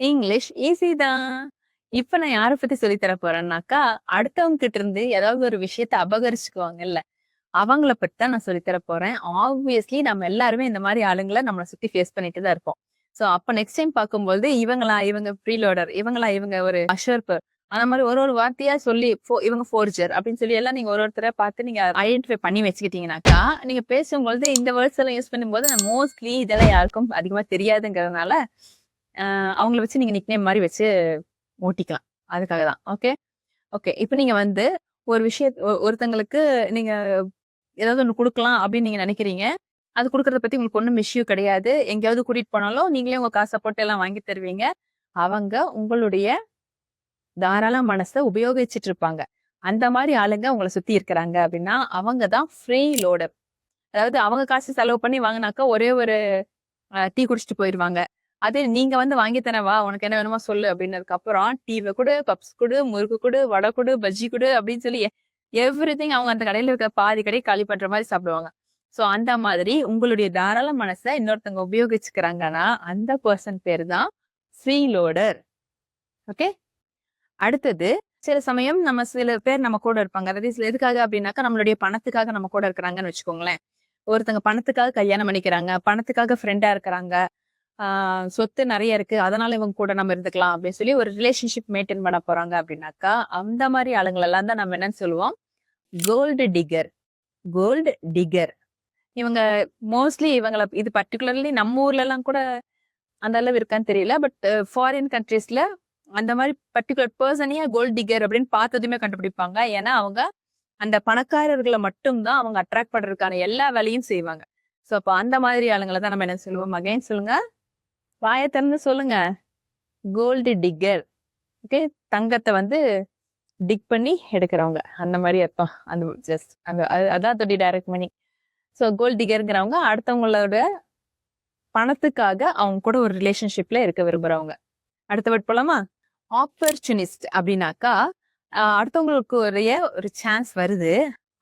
English easy தான். இப்ப நான் யார பத்தி சொல்லி தர போறேன்னாக்கா, அடுத்தவங்க கிட்ட இருந்து ஏதாவது ஒரு விஷயத்த அபகரிச்சுக்குவாங்கல்ல, அவங்கள பத்தி தான் நான் சொல்லி தர போறேன். ஆப்வியஸ்லி நம்ம எல்லாருமே இந்த மாதிரி ஆளுங்களை நம்மளை சுத்தி ஃபேஸ் பண்ணிட்டு தான் இருப்போம். சோ அப்ப நெக்ஸ்ட் டைம் பார்க்கும்போது, இவங்களா இவங்க ப்ரீலோடர், இவங்களா இவங்க ஒரு அஷர்பர் அந்த மாதிரி ஒரு ஒரு வார்த்தையா சொல்லி இவங்க ஃபோர்ஜர் அப்படின்னு சொல்லி எல்லாம் நீங்க ஒரு ஒருத்தரை பார்த்து நீங்க ஐடென்டிஃபை பண்ணி வச்சுக்கிட்டீங்கனாக்கா, நீங்க பேசும்பொழுது இந்த வேர்ட்ஸ் எல்லாம் யூஸ் பண்ணும்போது மோஸ்ட்லி இதெல்லாம் யாருக்கும் அதிகமா தெரியாதுங்கிறதுனால, அவங்கள வச்சு நீங்க நிக்னேம் மாதிரி வச்சு ஓட்டிக்கலாம். அதுக்காக தான். ஓகே. ஓகே. இப்போ நீங்க வந்து ஒரு விஷய ஒ ஒருத்தங்களுக்கு நீங்க ஏதாவது ஒன்று கொடுக்கலாம் அப்படின்னு நீங்க நினைக்கிறீங்க அது கொடுக்கறத பத்தி உங்களுக்கு ஒன்றும் இஷ்யூ கிடையாது. எங்கேயாவது கூட்டிட்டு போனாலும் நீங்களே உங்க காசை போட்டு எல்லாம் வாங்கி தருவீங்க. அவங்க உங்களுடைய தாராள மனசை உபயோகிச்சுட்டு இருப்பாங்க. அந்த மாதிரி ஆளுங்க உங்களை சுத்தி இருக்கிறாங்க அப்படின்னா, அவங்க தான் ஃப்ரீ லோடர். அதாவது அவங்க காசு செலவு பண்ணி வாங்கினாக்கா ஒரே ஒரு டீ குடிச்சிட்டு போயிடுவாங்க அதே நீங்க வந்து வாங்கி தரவா உனக்கு என்ன வேணுமோ சொல்லு அப்படின்னதுக்கு அப்புறம் டீவை குடு, பப்ஸ் குடு, முறுக்கு குடு, வடை குடு, பஜ்ஜி குடு அப்படின்னு சொல்லி எவ்ரிதிங் அவங்க அந்த கடையில இருக்க பாதி கடை காலி பண்ற மாதிரி சாப்பிடுவாங்க. சோ அந்த மாதிரி உங்களுடைய தாராள மனச இன்னொருத்தவங்க உபயோகிச்சுக்கிறாங்கன்னா, அந்த பர்சன் பேர் தான் ஃப்ரீ லோடர். ஓகே. அடுத்தது சில சமயம் நம்ம சில பேர் நம்ம கூட இருப்பாங்க. அதாவது சில எதுக்காக அப்படின்னாக்கா, நம்மளுடைய பணத்துக்காக நம்ம கூட இருக்கிறாங்கன்னு வச்சுக்கோங்களேன். ஒருத்தங்க பணத்துக்காக கல்யாணம் பண்ணிக்கிறாங்க. பணத்துக்காக ஃப்ரெண்டா இருக்கிறாங்க. சொத்து நிறைய இருக்கு. அதனால இவங்க கூட நம்ம இருந்துக்கலாம் அப்படின்னு சொல்லி ஒரு ரிலேஷன்ஷிப் மெயின்டைன் பண்ண போறாங்க அப்படின்னாக்கா, அந்த மாதிரி ஆளுங்களெல்லாம் தான் நம்ம என்னன்னு சொல்லுவோம், கோல்டு டிகர் கோல்டு டிகர் இவங்க மோஸ்ட்லி இவங்கள இது பர்ட்டிகுலர்லி நம்ம ஊர்லலாம் கூட அந்த அளவு இருக்கான்னு தெரியல. பட் ஃபாரின் கண்ட்ரீஸ்ல அந்த மாதிரி பர்ட்டிகுலர் பர்சனையா கோல்ட் டிகர் அப்படின்னு பார்த்ததுமே கண்டுபிடிப்பாங்க. ஏன்னா, அவங்க அந்த பணக்காரர்களை மட்டும் தான் அவங்க அட்ராக்ட் பண்றதுக்கான எல்லா வேலையும் செய்வாங்க. ஸோ அப்போ அந்த மாதிரி ஆளுங்களை தான் நம்ம என்ன சொல்லுவோம்? அகைன் சொல்லுங்க. வாய திறந்து சொல்லுங்க. Gold digger. ஓகே. தங்கத்தை வந்து டிக் பண்ணி எடுக்கிறவங்க. அந்த மாதிரி அர்த்தம். அந்த ஜஸ்ட் அந்த அதான் அதோடைய டைரக்ட் மணி ஸோ கோல் டிக்கர்ங்கிறவங்க அடுத்தவங்களோட பணத்துக்காக அவங்க கூட ஒரு ரிலேஷன்ஷிப்ல இருக்க விரும்புறவங்க. அடுத்த வேர்ட் போலாமா? ஆப்பர்ச்சுனிஸ்ட் அப்படின்னாக்கா, அடுத்தவங்களுக்கு ஒரே ஒரு சான்ஸ் வருது.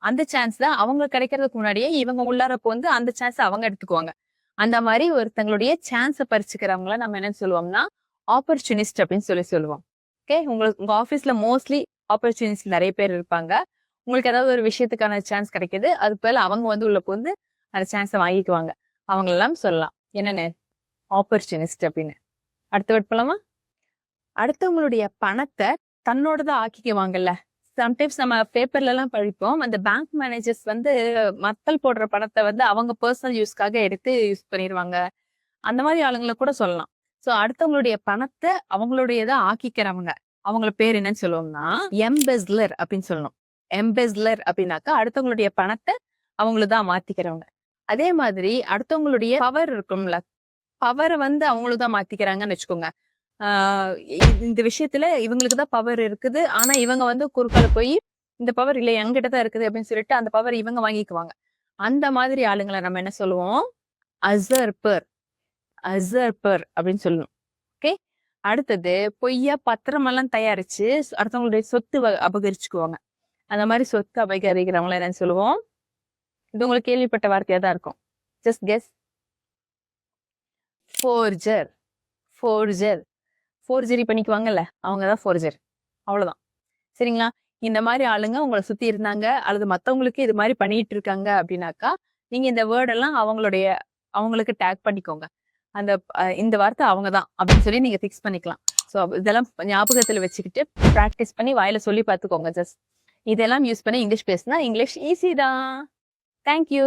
அந்த சான்ஸ் தான் அவங்க கிடைக்கிறதுக்கு முன்னாடியே இவங்க உள்ளார வந்து அந்த சான்ஸ் அவங்க எடுத்துக்குவாங்க. அந்த மாதிரி ஒருத்தங்களுடைய சான்ஸை பறிச்சுக்கிறவங்கள நம்ம என்ன சொல்லுவோம்னா, ஆப்பர்ச்சுனிஸ்ட் அப்படின்னு சொல்லி சொல்லுவோம். ஓகே. உங்களுக்கு உங்க ஆஃபீஸ்ல மோஸ்ட்லி ஆப்பர்ச்சுனிஸ்ட் நிறைய பேர் இருப்பாங்க. உங்களுக்கு ஏதாவது ஒரு விஷயத்துக்கான சான்ஸ் கிடைக்கிது அது போல அவங்க வந்து உள்ள புகுந்து அந்த சான்ஸை வாங்கிக்குவாங்க. அவங்களெல்லாம் சொல்லலாம். என்னென்ன ஆப்பர்ச்சுனிஸ்ட் அப்படின்னு. அடுத்த வேர்ட் அடுத்தவங்களுடைய அடுத்தவங்களுடைய தன்னோட தான் ஆக்கிக்குவாங்கல்ல. சம்டைம்ஸ் நம்ம பேப்பர்லலாம் படிப்போம். அந்த பேங்க் மேனேஜர்ஸ் வந்து மக்கள் போடுற பணத்தை வந்து அவங்க பர்சனல் யூஸ்க்காக எடுத்து யூஸ் பண்ணிருவாங்க. அந்த மாதிரி ஆளுங்கள கூட சொல்லலாம். சோ அடுத்தவங்களுடைய பணத்தை அவங்களுடையதா ஆக்கிக்கிறவங்க. அவங்கள பேர் என்னன்னு சொல்லுவோம்னா, எம்பெஸ்லர் அப்படின்னு சொல்லணும். எம்பெஸ்லர் அப்படின்னாக்கா அடுத்தவங்களுடைய பணத்தை அவங்களுதா மாத்திக்கிறவங்க. அதே மாதிரி அடுத்தவங்களுடைய பவர் இருக்கும்ல. பவரை வந்து அவங்களதான் மாத்திக்கிறாங்கன்னு வச்சுக்கோங்க. இந்த விஷயத்துல இவங்களுக்கு தான் பவர் இருக்குது. ஆனா இவங்க வந்து குறுக்கால போய் இந்த பவர் இல்லை என்கிட்ட தான் இருக்குது அப்படின்னு சொல்லிட்டு அந்த பவர் இவங்க வாங்கிக்குவாங்க. அந்த மாதிரி ஆளுங்களை நம்ம என்ன சொல்லுவோம்? அசர்பர். அசர்பர் அப்படின்னு சொல்லணும். ஓகே. அடுத்தது பொய்யா பத்திரமெல்லாம் தயாரிச்சு அடுத்தவங்களுடைய சொத்து வ அபகரிச்சுக்குவாங்க. அந்த மாதிரி சொத்து அபகரிக்கிறவங்கள என்னன்னு சொல்லுவோம்? இது உங்களுக்கு கேள்விப்பட்ட வார்த்தையா தான் இருக்கும். Just guess. Forger. Forger. Forgery பண்ணிக்குவாங்கல்ல. அவங்க தான் ஃபோர்ஜர். அவ்வளோதான். சரிங்களா? இந்த மாதிரி ஆளுங்க உங்களை சுற்றி இருந்தாங்க. அல்லது மற்றவங்களுக்கு இது மாதிரி பண்ணிட்டு இருக்காங்க அப்படின்னாக்கா, நீங்கள் இந்த வேர்டெல்லாம் அவங்களுடைய அவங்களுக்கு டேக் பண்ணிக்கோங்க. அந்த இந்த வார்த்தை அவங்க தான் அப்படின்னு சொல்லி நீங்கள் ஃபிக்ஸ் பண்ணிக்கலாம். ஸோ இதெல்லாம் ஞாபகத்தில் வச்சுக்கிட்டு ப்ராக்டிஸ் பண்ணி வாயில சொல்லி பார்த்துக்கோங்க ஜஸ்ட். இதெல்லாம் யூஸ் பண்ணி இங்கிலீஷ் பேசுனா இங்கிலீஷ் ஈஸி தான். Thank you.